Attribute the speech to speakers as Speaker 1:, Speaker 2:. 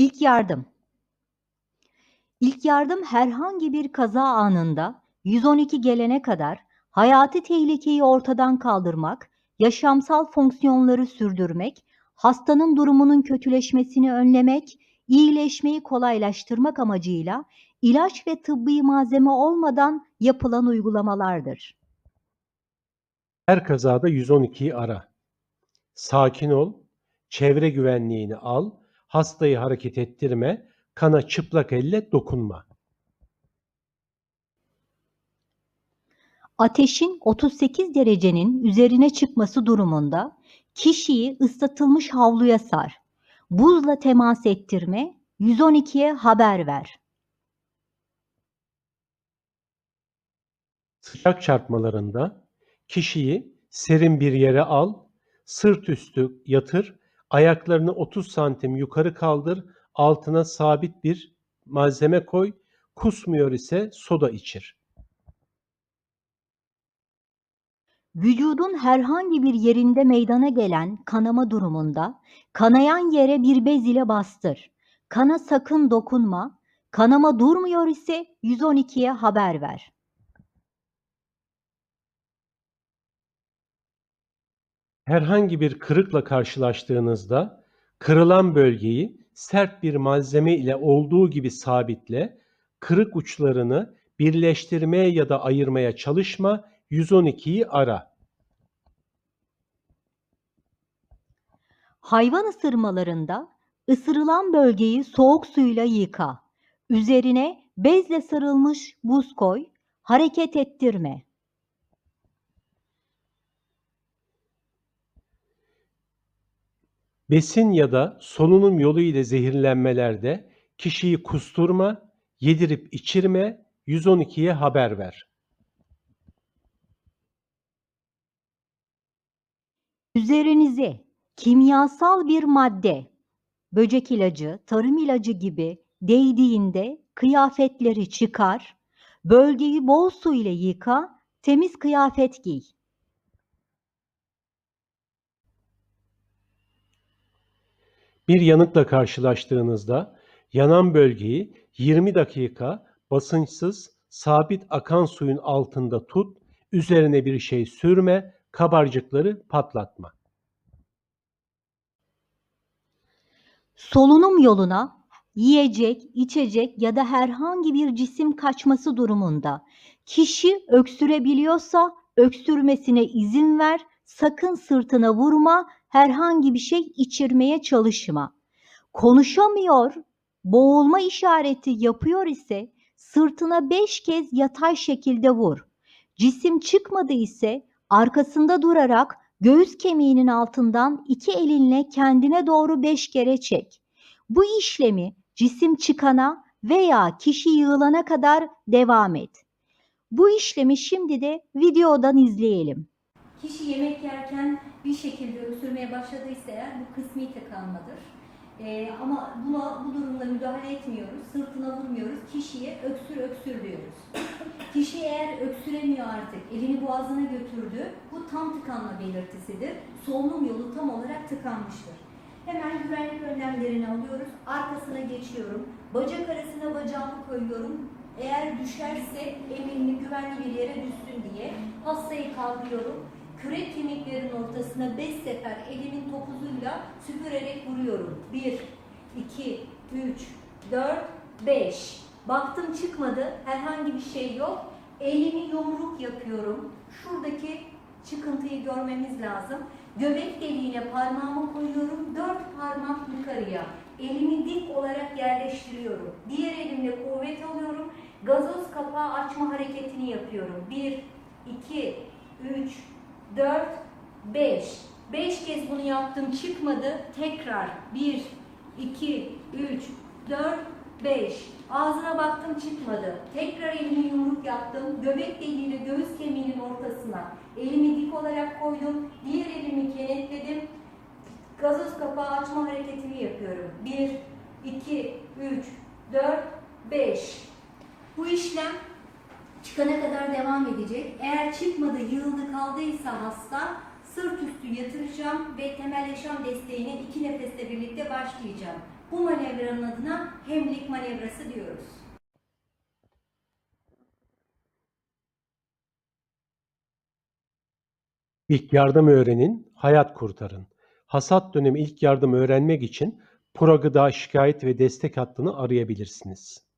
Speaker 1: İlk yardım. İlk yardım herhangi bir kaza anında 112 gelene kadar hayati tehlikeyi ortadan kaldırmak, yaşamsal fonksiyonları sürdürmek, hastanın durumunun kötüleşmesini önlemek, iyileşmeyi kolaylaştırmak amacıyla ilaç ve tıbbi malzeme olmadan yapılan uygulamalardır.
Speaker 2: Her kazada 112'yi ara. Sakin ol, çevre güvenliğini al, hastayı hareket ettirme, kana çıplak elle dokunma.
Speaker 1: Ateşin 38 derecenin üzerine çıkması durumunda kişiyi ıslatılmış havluya sar. Buzla temas ettirme, 112'ye haber ver.
Speaker 2: Sıcak çarpmalarında kişiyi serin bir yere al, sırt üstü yatır, ayaklarını 30 santim yukarı kaldır, altına sabit bir malzeme koy, kusmuyor ise soda içir.
Speaker 1: Vücudun herhangi bir yerinde meydana gelen kanama durumunda kanayan yere bir bez ile bastır. Kana sakın dokunma. Kanama durmuyor ise 112'ye haber ver.
Speaker 2: Herhangi bir kırıkla karşılaştığınızda kırılan bölgeyi sert bir malzeme ile olduğu gibi sabitle, kırık uçlarını birleştirmeye ya da ayırmaya çalışma, 112'yi ara.
Speaker 1: Hayvan ısırmalarında ısırılan bölgeyi soğuk suyla yıka. Üzerine bezle sarılmış buz koy. Hareket ettirme.
Speaker 2: Besin ya da solunum yolu ile zehirlenmelerde kişiyi kusturma, yedirip içirme, 112'ye haber ver.
Speaker 1: Üzerinize kimyasal bir madde, böcek ilacı, tarım ilacı gibi değdiğinde kıyafetleri çıkar, bölgeyi bol su ile yıka, temiz kıyafet giy.
Speaker 2: Bir yanıkla karşılaştığınızda yanan bölgeyi 20 dakika basınçsız sabit akan suyun altında tut, üzerine bir şey sürme, kabarcıkları patlatma.
Speaker 1: Solunum yoluna yiyecek, içecek ya da herhangi bir cisim kaçması durumunda kişi öksürebiliyorsa öksürmesine izin ver, sakın sırtına vurma, herhangi bir şey içirmeye çalışma. Konuşamıyor, boğulma işareti yapıyor ise sırtına beş kez yatay şekilde vur. Cisim çıkmadı ise arkasında durarak göğüs kemiğinin altından iki elinle kendine doğru beş kere çek. Bu işlemi cisim çıkana veya kişi yığılana kadar devam et. Bu işlemi şimdi de videodan izleyelim.
Speaker 3: Kişi yemek yerken bir şekilde öksürmeye başladıysa eğer bu kısmi tıkanmadır. Ee, ama buna bu durumda müdahale etmiyoruz, sırtına vurmuyoruz, kişiye öksür öksür diyoruz. Kişi eğer öksüremiyor artık, elini boğazına götürdü, bu tam tıkanma belirtisidir. Solunum yolu tam olarak tıkanmıştır. Hemen güvenlik önlemlerini alıyoruz, arkasına geçiyorum, bacak arasına bacağımı koyuyorum. Eğer düşerse elini güvenli bir yere düşsün diye hastayı kaldırıyorum. Kürek kemiklerin ortasına 5 sefer elimin topuzuyla süpürerek vuruyorum. 1, 2, 3, 4, 5. Baktım çıkmadı, herhangi bir şey yok. Elimi yumruk yapıyorum. Şuradaki çıkıntıyı görmemiz lazım. Göbek deliğine parmağımı koyuyorum. Dört parmak yukarıya. Elimi dik olarak yerleştiriyorum. Diğer elimle kuvvet alıyorum. Gazoz kapağı açma hareketini yapıyorum. 1, 2, 3, 4, 5. 5 kez bunu yaptım çıkmadı. Tekrar 1, 2, 3, 4, 5. Ağzına baktım çıkmadı. Tekrar elimi yumruk yaptım. Göbek deliğiyle göğüs kemiğinin ortasına. Elimi dik olarak koydum. Diğer elimi kenetledim. Gazoz kapağı açma hareketini yapıyorum. 1, 2, 3, 4, 5. Bu işlem çıkana kadar devam edecek. Eğer çıkmadı, yığıldı kaldıysa hasta sırt üstü yatıracağım ve temel yaşam desteğine iki nefesle birlikte başlayacağım.
Speaker 1: Bu manevranın adına hemlik manevrası diyoruz.
Speaker 2: İlk yardım öğrenin, hayat kurtarın. Hasat dönemi ilk yardım öğrenmek için Pro Gıda şikayet ve destek hattını arayabilirsiniz.